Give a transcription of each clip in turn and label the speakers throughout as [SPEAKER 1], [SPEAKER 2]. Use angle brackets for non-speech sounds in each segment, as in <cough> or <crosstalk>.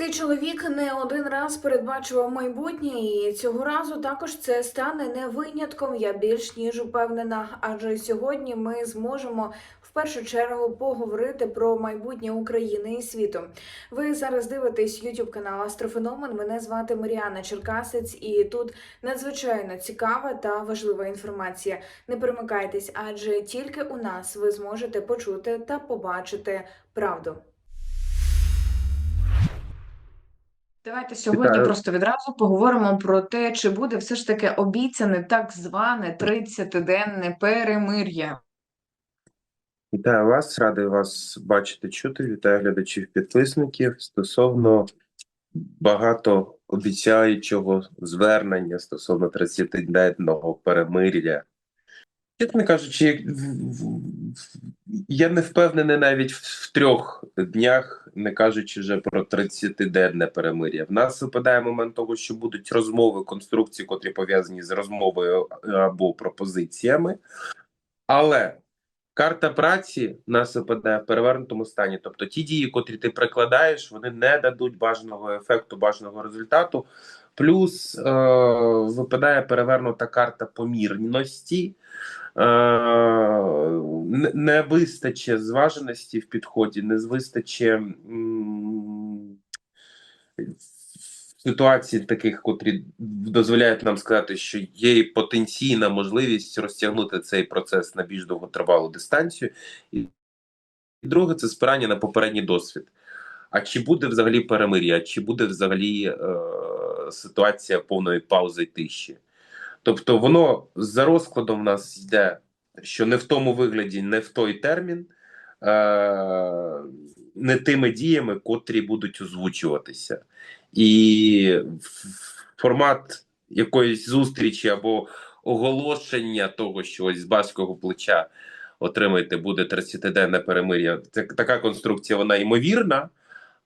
[SPEAKER 1] Цей чоловік не один раз передбачував майбутнє, і цього разу також це стане не винятком. Я більш ніж упевнена. Адже сьогодні ми зможемо в першу чергу поговорити про майбутнє України і світу. Ви зараз дивитесь YouTube канал Астрофеномен. Мене звати Маріана Черкасець, і тут надзвичайно цікава та важлива інформація. Не перемикайтесь, адже тільки у нас ви зможете почути та побачити правду. Давайте сьогодні
[SPEAKER 2] Вітаю.
[SPEAKER 1] просто відразу поговоримо про те, чи буде все ж таки обіцяне так зване 30-денне перемир'я.
[SPEAKER 2] Вітаю вас, радий вас бачити, чути. Вітаю глядачів, підписників стосовно багато обіцяючого звернення стосовно 30-денного перемир'я. Чесно кажучи, я не впевнений навіть в, трьох днях, не кажучи вже про 30-денне перемир'я. В нас випадає момент того, що будуть розмови, конструкції, котрі пов'язані з розмовою або пропозиціями. Але карта праці нас випадає в перевернутому стані. Тобто ті дії, котрі ти прикладаєш, вони не дадуть бажаного ефекту, бажаного результату. Плюс е, випадає перевернута карта помірності. Е, не, вистачить зваженості в підході, не вистачить ситуацій таких, котрі дозволяють нам сказати, що є потенційна можливість розтягнути цей процес на більш довготривалу дистанцію. І друге, це спирання на попередній досвід. А чи буде взагалі перемир'я, чи буде взагалі е, ситуація повної паузи й тиші? Тобто, воно за розкладом в нас йде, що не в тому вигляді, не в той термін, е, не тими діями, котрі будуть озвучуватися. І формат якоїсь зустрічі або оголошення того, що ось з баського плеча отримаєте, буде 30-денне перемир'я. Така конструкція, вона ймовірна,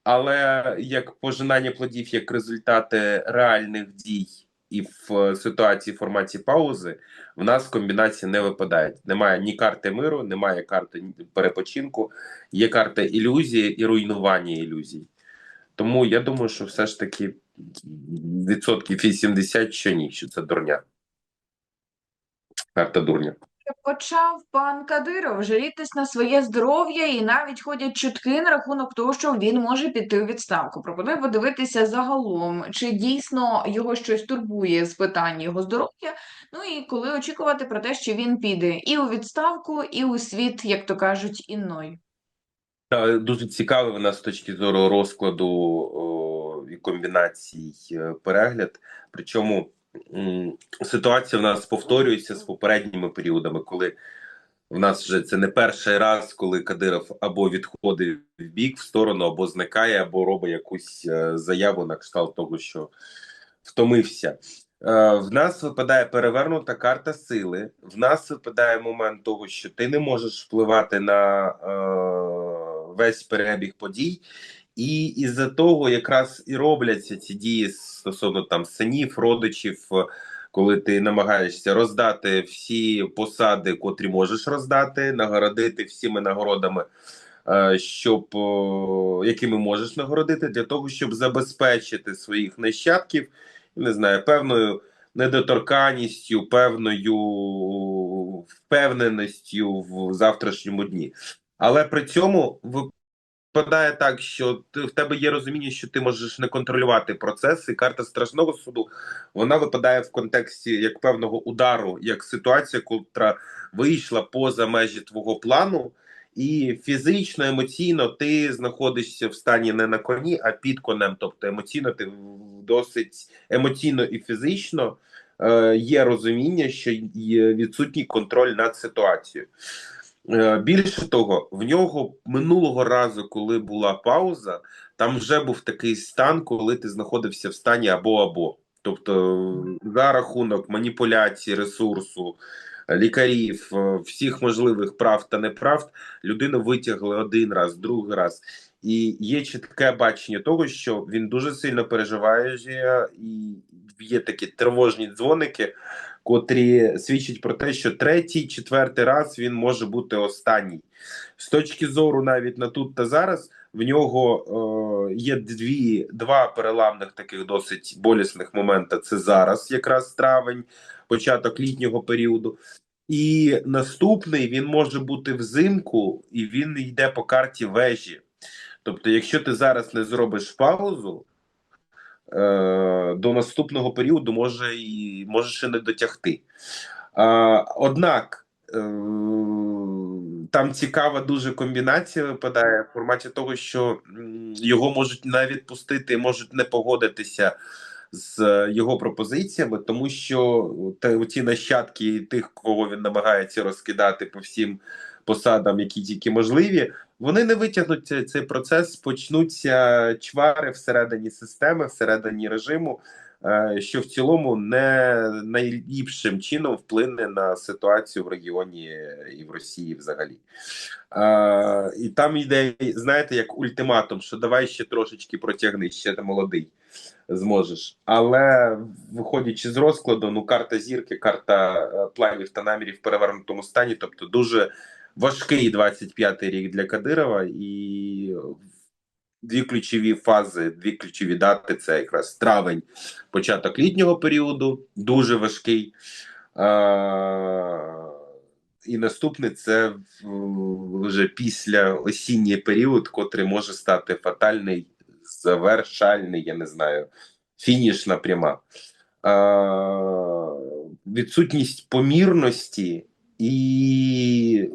[SPEAKER 2] але як пожинання плодів, як результати реальних дій і в ситуації в форматі паузи, в нас комбінації не випадають. Немає ні карти миру, немає карти перепочинку, є карта ілюзії і руйнування ілюзій. Тому я думаю, що все ж таки відсотків 80, що ні, що це дурня. Карта дурня.
[SPEAKER 1] Почав пан Кадиров жалітись на своє здоров'я, і навіть ходять чутки на рахунок того, що він може піти у відставку. Пропоную подивитися загалом, чи дійсно його щось турбує з питань його здоров'я. Ну і коли очікувати про те, що він піде і у відставку, і у світ, як то кажуть, іной.
[SPEAKER 2] Дуже цікавий в нас з точки зору розкладу о, і комбінацій е, перегляд. Причому ситуація в нас повторюється з попередніми періодами, коли в нас вже це не перший раз, коли Кадиров або відходить в бік в сторону, або зникає, або робить якусь е, заяву на кшталт того, що втомився. Е, В нас випадає перевернута карта сили. В нас випадає момент того, що ти не можеш впливати на е, весь перебіг подій, і із-за того якраз і робляться ці дії стосовно там синів, родичів, е, коли ти намагаєшся роздати всі посади, котрі можеш роздати, нагородити всіми нагородами. е, Щоб якими можеш нагородити для того, щоб забезпечити своїх нащадків, не знаю, певною недоторканністю, певною впевненістю в завтрашньому дні. Але при цьому випадає так, що ти, в тебе є розуміння, що ти можеш не контролювати процес, і карта страшного суду вона випадає в контексті як певного удару, як ситуація, котра вийшла поза межі твого плану. І фізично, емоційно ти знаходишся в стані не на коні, а під конем. Тобто емоційно ти досить емоційно і фізично е, є розуміння, що є відсутній контроль над ситуацією. Е, більше того, в нього минулого разу, коли була пауза, там вже був такий стан, коли ти знаходився в стані або або. Тобто, за рахунок маніпуляції ресурсу, лікарів, е, всіх можливих прав та неправд, людину витягли один раз, другий раз. І є чітке бачення того, що він дуже сильно переживає, і є такі тривожні дзвоники, котрі свідчать про те, що третій, четвертий раз він може бути останній. З точки зору навіть на тут та зараз, В нього е, є дві, два переламних таких досить болісних момента. Це зараз, якраз травень, початок літнього періоду. І наступний він може бути взимку, і він йде по карті вежі. Тобто, якщо ти зараз не зробиш паузу, до наступного періоду може і можеш і не дотягти. Е, однак е, там цікава дуже комбінація випадає в форматі того, що його можуть не відпустити, можуть не погодитися з його пропозиціями, тому що ті нащадки тих, кого він намагається розкидати по всім посадам, які тільки можливі, вони не витягнуть цей, процес, почнуться чвари всередині системи, всередині режиму, е, що в цілому не найліпшим чином вплине на ситуацію в регіоні і в Росії взагалі. Е, і там йде, знаєте, як ультиматум, що давай ще трошечки протягни, ще ти молодий зможеш. Але виходячи з розкладу, ну карта зірки, карта е, планів та намірів в перевернутому стані, тобто дуже важкий 25-й рік для Кадирова, і дві ключові фази, дві ключові дати це якраз травень, початок літнього періоду, дуже важкий. А, і наступне це вже після осінній період, котрий може стати фатальний, завершальний, я не знаю, фінішна пряма. А, відсутність помірності і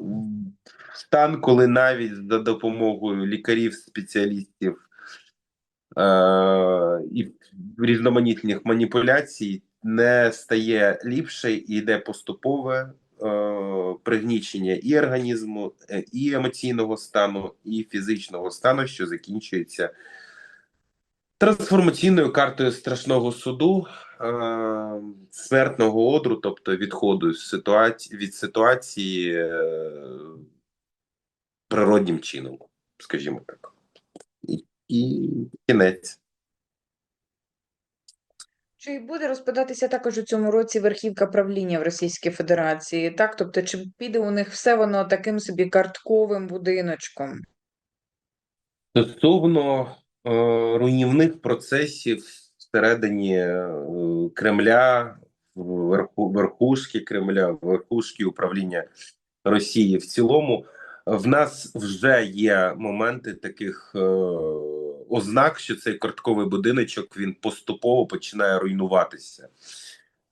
[SPEAKER 2] стан, коли навіть за допомогою лікарів, спеціалістів е- і різноманітних маніпуляцій не стає ліпше і йде поступове е- пригнічення і організму, е, і емоційного стану, і фізичного стану, що закінчується трансформаційною картою страшного суду, е- смертного одру, тобто відходу з ситуації від ситуації природнім чином, скажімо так. І, і кінець.
[SPEAKER 1] Чи буде розпадатися також у цьому році верхівка правління в Російській Федерації? Так, тобто, чи піде у них все воно таким собі картковим будиночком?
[SPEAKER 2] Стосовно е, руйнівних процесів всередині е, Кремля, верху, верхушки Кремля, верхушки управління Росії в цілому, в нас вже є моменти таких е, ознак, що цей картковий будиночок він поступово починає руйнуватися.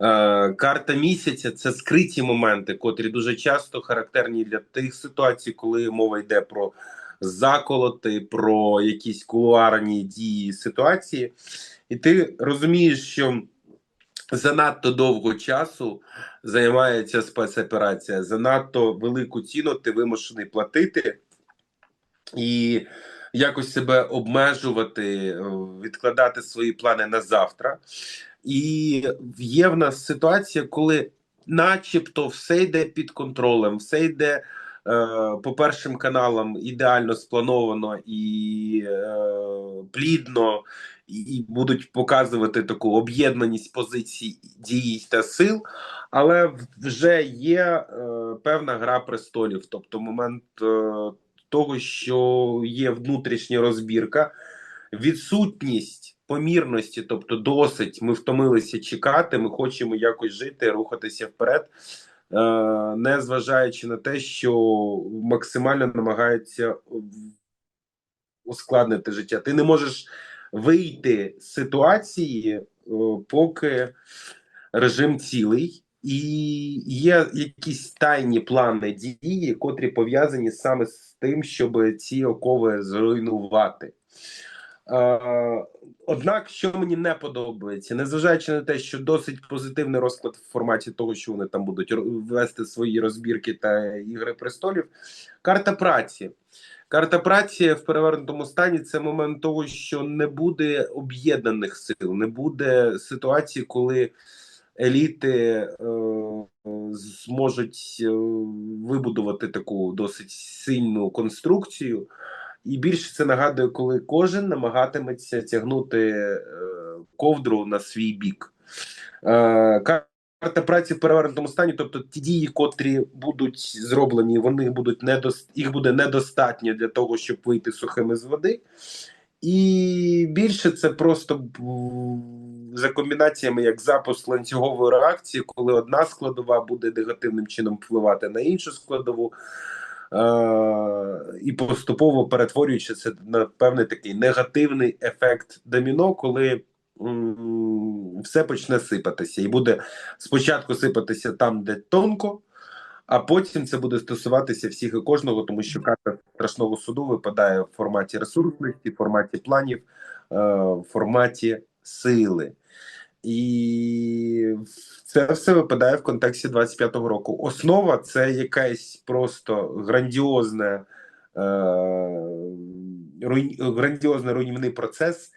[SPEAKER 2] Е, карта місяця це скриті моменти, котрі дуже часто характерні для тих ситуацій, коли мова йде про заколоти, про якісь кулуарні дії ситуації, і ти розумієш, що занадто довго часу займається спецоперація, занадто велику ціну ти вимушений платити і якось себе обмежувати, е, відкладати свої плани на завтра. І є в нас ситуація, коли, начебто, все йде під контролем, все йде е, по першим каналам ідеально сплановано і е, плідно, і, будуть показувати таку об'єднаність позицій дій та сил, але вже є е, певна гра престолів, тобто момент е, того, що є внутрішня розбірка, відсутність помірності, тобто досить, ми втомилися чекати, ми хочемо якось жити, рухатися вперед, е, не зважаючи на те, що максимально намагаються ускладнити життя. Ти не можеш вийти з ситуації, е, поки режим цілий, і є якісь тайні плани дії, котрі пов'язані саме з тим, щоб ці окови зруйнувати. Е, Однак, що мені не подобається, незважаючи на те, що досить позитивний розклад в форматі того, що вони там будуть вести свої розбірки та ігри престолів, карта праці. Карта праці в перевернутому стані це момент того, що не буде об'єднаних сил, не буде ситуації, коли еліти е, зможуть е, вибудувати таку досить сильну конструкцію. І більше це нагадує, коли кожен намагатиметься тягнути е, ковдру на свій бік. Е, карта праці в перевернутому стані, тобто ті дії, котрі будуть зроблені, вони будуть недос... їх буде недостатньо для того, щоб вийти сухими з води. І більше це просто за комбінаціями як запуск ланцюгової реакції, коли одна складова буде негативним чином впливати на іншу складову, е- і поступово перетворюючи це на певний такий негативний ефект доміно, коли все почне сипатися, і буде спочатку сипатися там, де тонко. А потім це буде стосуватися всіх і кожного, тому що карта страшного суду випадає в форматі ресурсності, в форматі планів, е, в форматі сили. І це все випадає в контексті 25-го року. Основа це якась просто грандіозна, е, грандіозний руйнівний процес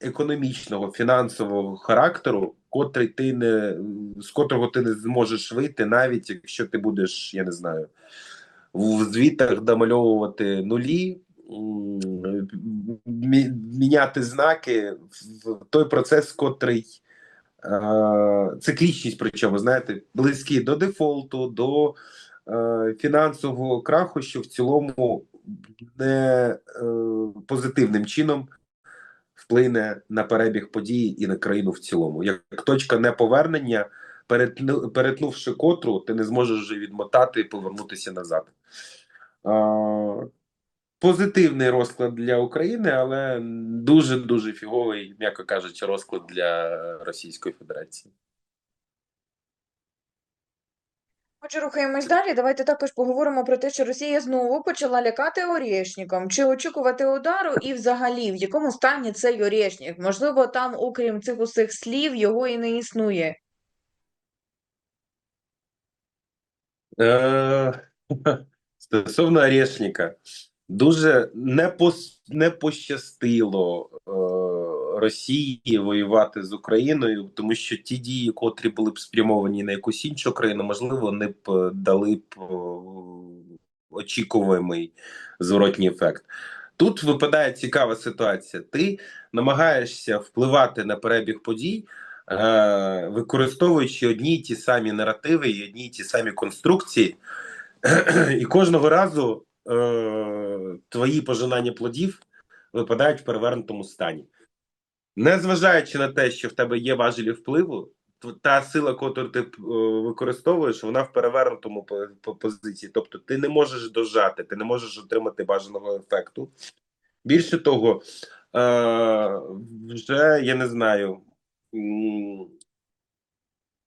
[SPEAKER 2] економічного, фінансового характеру, котрий ти не з котрого ти не зможеш вийти, навіть якщо ти будеш, я не знаю, в звітах домальовувати нулі, міняти знаки в той процес, котрий е, циклічність, причому знаєте, близький до дефолту, до е, фінансового краху, що в цілому не е, позитивним чином вплине на перебіг подій і на країну в цілому. Як точка неповернення, перетнувши котру, ти не зможеш вже відмотати і повернутися назад. Позитивний розклад для України, але дуже дуже фіговий, м'яко кажучи, розклад для Російської Федерації.
[SPEAKER 1] Отже, рухаємось далі. Давайте також поговоримо про те, що Росія знову почала лякати Орєшніком. Чи очікувати удару, і взагалі в якому стані цей Орєшнік? Можливо, там, окрім цих усіх слів, його і не існує.
[SPEAKER 2] Е, <laughs> Стосовно Орешника, дуже не, пос, не пощастило е, Росії воювати з Україною, тому що ті дії, котрі були б спрямовані на якусь іншу країну, можливо, вони б е, дали б е, очікуваний зворотній ефект. Тут випадає цікава ситуація. Ти намагаєшся впливати на перебіг подій, е, використовуючи одні й ті самі наративи і одні й ті самі конструкції, і кожного разу твої пожинання плодів випадають в перевернутому стані. Незважаючи на те, що в тебе є важелі впливу, та сила, яку ти е, використовуєш, вона в перевернутому по- по- позиції. Тобто ти не можеш дожати, ти не можеш отримати бажаного ефекту. Більше того, е, вже я не знаю.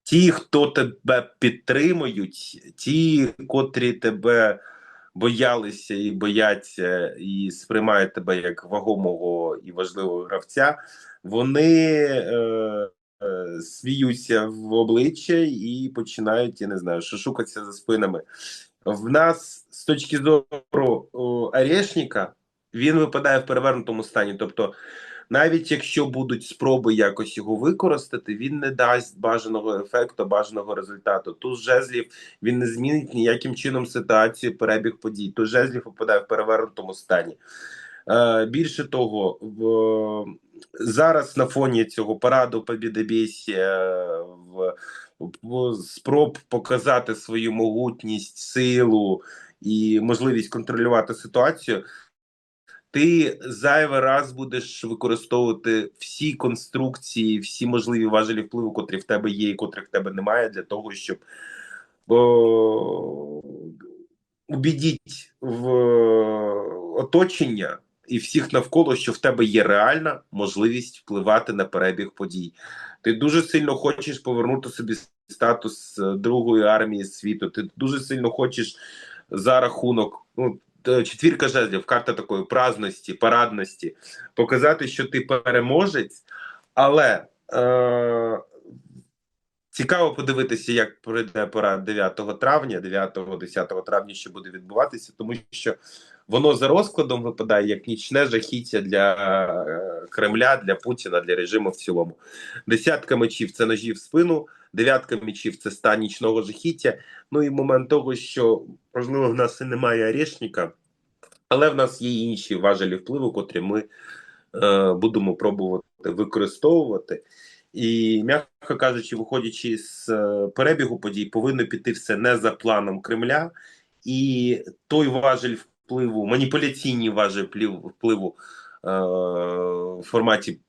[SPEAKER 2] Ті, хто тебе підтримують, ті, котрі тебе боялися і бояться, і сприймають тебе як вагомого і важливого гравця, вони е, е, сміються в обличчя і починають, я не знаю, шукатися за спинами. В нас з точки зору о, Орешника, він випадає в перевернутому стані. Тобто, навіть якщо будуть спроби якось його використати, він не дасть бажаного ефекту, бажаного результату. Туз жезлів він не змінить ніяким чином ситуацію, перебіг подій. Туз жезлів випадає в перевернутому стані. Е, більше того, в, зараз на фоні цього параду побідобєсія, в, в спроб показати свою могутність, силу і можливість контролювати ситуацію. Ти зайвий раз будеш використовувати всі конструкції, всі можливі важелі впливу, котрі в тебе є, і котрих в тебе немає, для того, щоб убідіть в оточення і всіх навколо, що в тебе є реальна можливість впливати на перебіг подій. Ти дуже сильно хочеш повернути собі статус е, другої армії світу. Ти дуже сильно хочеш за рахунок. Ну, четвірка жезлів, карта такої праздності, парадності, показати, що ти переможець, але е, цікаво подивитися, як пройде пора 9 травня, 9-10 травня, що буде відбуватися, тому що воно за розкладом випадає як нічне жахіття для е, Кремля, для Путіна, для режиму в цілому. Десятка мечів це ножі в спину, дев'ятка мечів це стан нічного жахіття. Ну і момент того, що можливо в нас і немає орешника, але в нас є інші важелі впливу, котрі ми е, будемо пробувати використовувати. І, м'яко кажучи, виходячи з е, перебігу подій, повинно піти все не за планом Кремля, і той важель впливу, маніпуляційний важель впливу, е, в форматі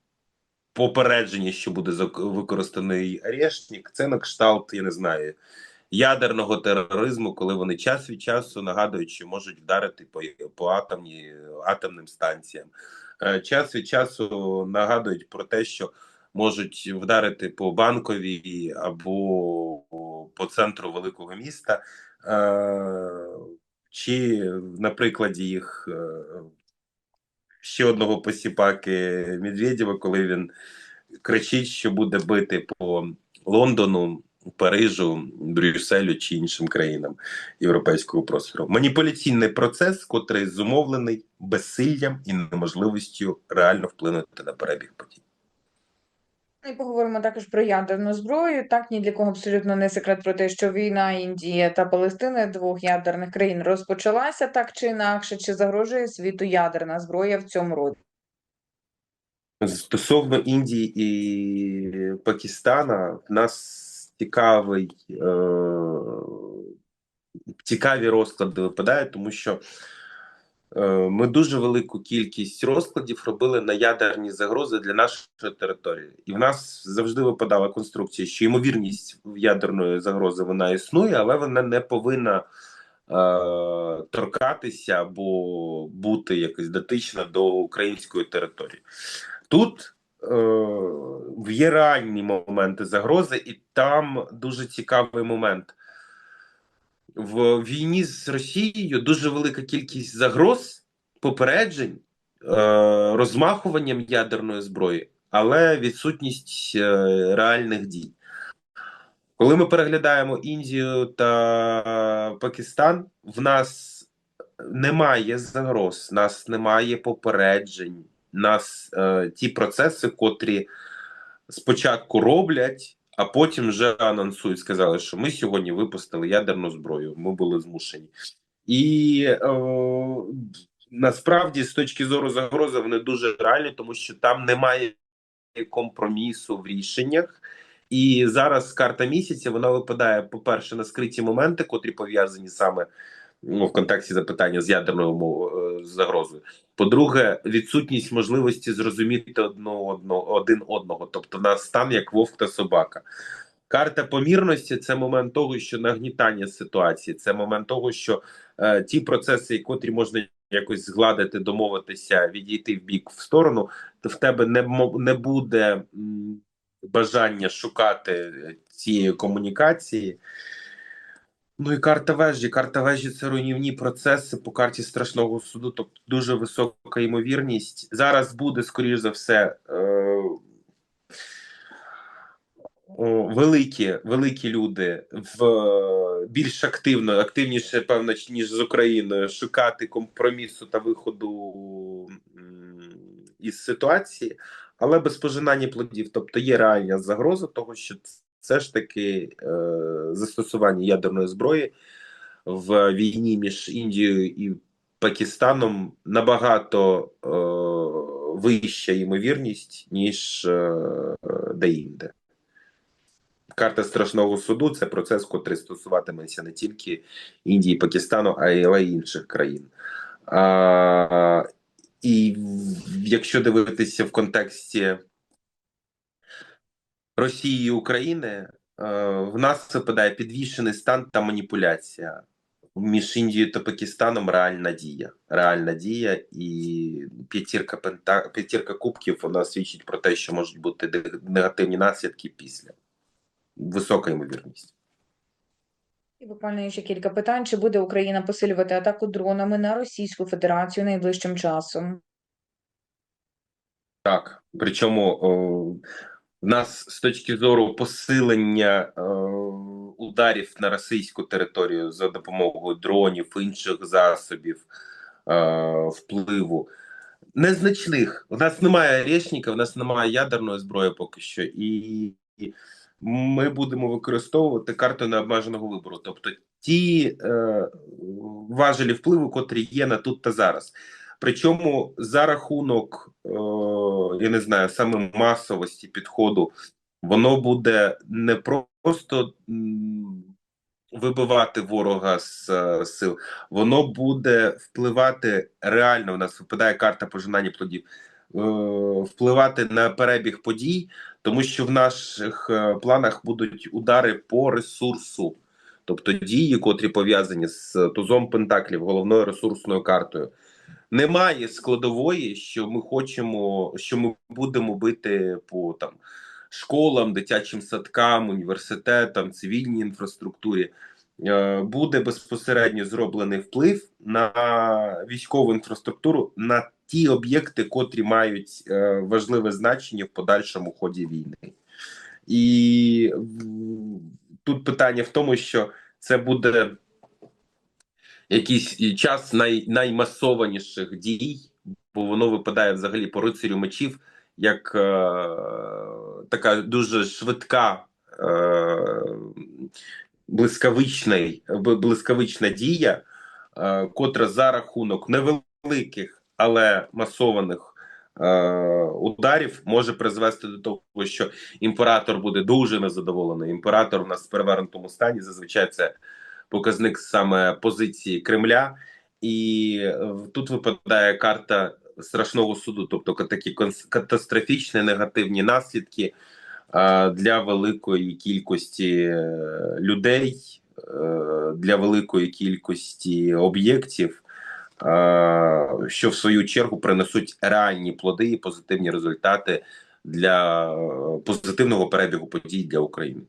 [SPEAKER 2] попередження, що буде використаний арештник, це на кшталт, я не знаю, ядерного тероризму, коли вони час від часу нагадують, що можуть вдарити по, по атомні, атомним станціям. Е, Час від часу нагадують про те, що можуть вдарити по банковій або по центру великого міста. Е, Чи на прикладі їх е, ще одного посіпаки Медведєва, коли він кричить, що буде бити по Лондону, Парижу, Брюсселю чи іншим країнам європейського простору. Маніпуляційний процес, котрий зумовлений безсиллям і неможливістю реально вплинути на перебіг подій.
[SPEAKER 1] І поговоримо також про ядерну зброю. Так ні для кого абсолютно не секрет про те, що війна Індії та Палестини двох ядерних країн розпочалася так чи інакше, чи загрожує світу ядерна зброя в цьому році?
[SPEAKER 2] Стосовно Індії і Пакистана, в нас цікавий, е, цікаві розклади випадають, тому що ми дуже велику кількість розкладів робили на ядерні загрози для нашої території. І в нас завжди випадала конструкція, що ймовірність ядерної загрози вона існує, але вона не повинна е, торкатися або бути якось дотична до української території. Тут е, є реальні моменти загрози, і там дуже цікавий момент. В війні з Росією дуже велика кількість загроз, попереджень, е, розмахуванням ядерної зброї, але відсутність е, реальних дій. Коли ми переглядаємо Індію та Пакистан, в нас немає загроз, нас немає попереджень нас е, ті процеси, котрі спочатку роблять, а потім вже анонсують. Сказали, що ми сьогодні випустили ядерну зброю. Ми були змушені. І е, насправді, з точки зору загрози, вони дуже реальні, тому що там немає компромісу в рішеннях. І зараз карта місяця вона випадає, по-перше, на скриті моменти, котрі пов'язані саме ну, в контексті запитання з ядерною е, загрозою. По-друге, відсутність можливості зрозуміти одного, одного один одного, тобто нас стан як вовк та собака. Карта помірності це момент того, що нагнітання ситуації, це момент того, що е, ті процеси, котрі можна якось згладити, домовитися, відійти в бік в сторону, то в тебе не не буде бажання шукати цієї комунікації. Ну і карта вежі. Карта вежі це руйнівні процеси по карті страшного суду, тобто дуже висока ймовірність. Зараз буде, скоріш за все, е, великі, великі люди в е, більш активно, активніше, певно, ніж з Україною, шукати компромісу та виходу із ситуації, але без пожинання плодів. Тобто є реальна загроза того, що все ж таки е, застосування ядерної зброї в війні між Індією і Пакистаном набагато е, вища ймовірність, ніж е, де-інде. Карта страшного суду це процес, котрий стосуватиметься не тільки Індії, Пакистану, а й інших країн. А, і якщо дивитися в контексті Росії і України, е, в нас випадає підвішений стан та маніпуляція. Між Індією та Пакистаном реальна дія. Реальна дія, і п'ятірка пента п'ятірка кубків вона свідчить про те, що можуть бути негативні наслідки після. Висока ймовірність.
[SPEAKER 1] І буквально ще кілька питань. Чи буде Україна посилювати атаку дронами на Російську Федерацію найближчим часом?
[SPEAKER 2] Так, причому о, в нас з точки зору посилення о, ударів на російську територію за допомогою дронів, інших засобів е, впливу незначних. У нас немає речника, у нас немає ядерної зброї поки що, і ми будемо використовувати карту необмеженого вибору, тобто ті е, важелі впливу, котрі є на тут та зараз. Причому за рахунок, е, я не знаю, саме масовості підходу воно буде не просто вибивати ворога з е, сил, воно буде впливати реально. У нас випадає карта пожинання плодів, е, впливати на перебіг подій, тому що в наших планах будуть удари по ресурсу, тобто дії, котрі пов'язані з тузом Пентаклів, головною ресурсною картою. Немає складової, що ми хочемо, що ми будемо бити по там школам, дитячим садкам, університетам, цивільній інфраструктурі. Е, Буде безпосередньо зроблений вплив на військову інфраструктуру на ті об'єкти, котрі мають е, важливе значення в подальшому ході війни. І тут питання в тому, що це буде якийсь час най, наймасованіших дій, бо воно випадає взагалі по рицарю мечів, як е, така дуже швидка, е, блискавична, дія, е, котра за рахунок невеликих, але масованих е, ударів може призвести до того, що імператор буде дуже незадоволений. Імператор у нас в перевернутому стані. Зазвичай це показник саме позиції Кремля, і е, тут випадає карта страшного суду, тобто такі катастрофічні негативні наслідки е, для великої кількості е, людей, для великої кількості об'єктів. Що в свою чергу принесуть реальні плоди і позитивні результати для позитивного перебігу подій для України.